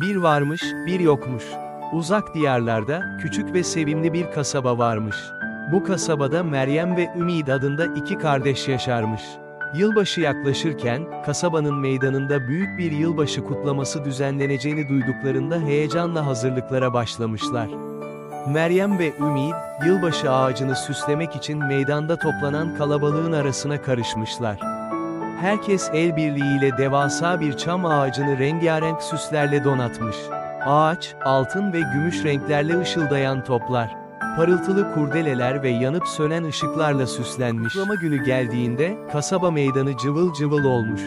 Bir varmış, bir yokmuş. Uzak diyarlarda, küçük ve sevimli bir kasaba varmış. Bu kasabada Meryem ve Ümid adında iki kardeş yaşarmış. Yılbaşı yaklaşırken, kasabanın meydanında büyük bir yılbaşı kutlaması düzenleneceğini duyduklarında heyecanla hazırlıklara başlamışlar. Meryem ve Ümid, yılbaşı ağacını süslemek için meydanda toplanan kalabalığın arasına karışmışlar. Herkes el birliğiyle devasa bir çam ağacını rengarenk süslerle donatmış. Ağaç, altın ve gümüş renklerle ışıldayan toplar, parıltılı kurdeleler ve yanıp sönen ışıklarla süslenmiş. Kutlama günü geldiğinde, kasaba meydanı cıvıl cıvıl olmuş.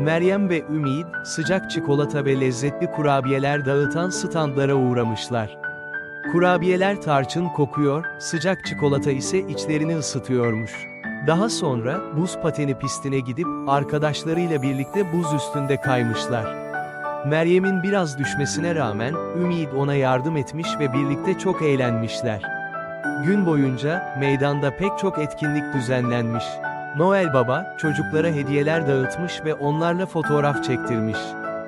Meryem ve Ümid, sıcak çikolata ve lezzetli kurabiyeler dağıtan standlara uğramışlar. Kurabiyeler tarçın kokuyor, sıcak çikolata ise içlerini ısıtıyormuş. Daha sonra, buz pateni pistine gidip, arkadaşlarıyla birlikte buz üstünde kaymışlar. Meryem'in biraz düşmesine rağmen, Ümid ona yardım etmiş ve birlikte çok eğlenmişler. Gün boyunca, meydanda pek çok etkinlik düzenlenmiş. Noel Baba, çocuklara hediyeler dağıtmış ve onlarla fotoğraf çektirmiş.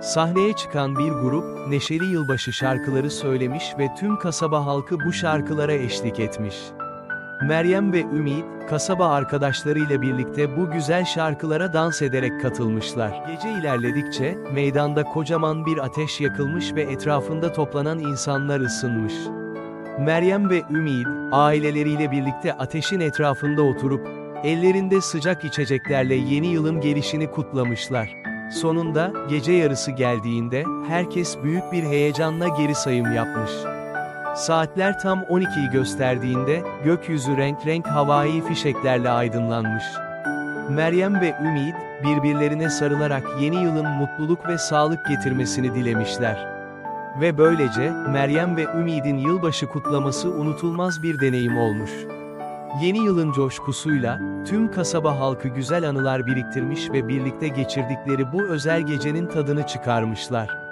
Sahneye çıkan bir grup, neşeli yılbaşı şarkıları söylemiş ve tüm kasaba halkı bu şarkılara eşlik etmiş. Meryem ve Ümit, kasaba arkadaşlarıyla birlikte bu güzel şarkılara dans ederek katılmışlar. Gece ilerledikçe, meydanda kocaman bir ateş yakılmış ve etrafında toplanan insanlar ısınmış. Meryem ve Ümit, aileleriyle birlikte ateşin etrafında oturup, ellerinde sıcak içeceklerle yeni yılın gelişini kutlamışlar. Sonunda, gece yarısı geldiğinde, herkes büyük bir heyecanla geri sayım yapmış. Saatler tam 12'yi gösterdiğinde, gökyüzü renk renk havai fişeklerle aydınlanmış. Meryem ve Ümid, birbirlerine sarılarak yeni yılın mutluluk ve sağlık getirmesini dilemişler. Ve böylece, Meryem ve Ümid'in yılbaşı kutlaması unutulmaz bir deneyim olmuş. Yeni yılın coşkusuyla, tüm kasaba halkı güzel anılar biriktirmiş ve birlikte geçirdikleri bu özel gecenin tadını çıkarmışlar.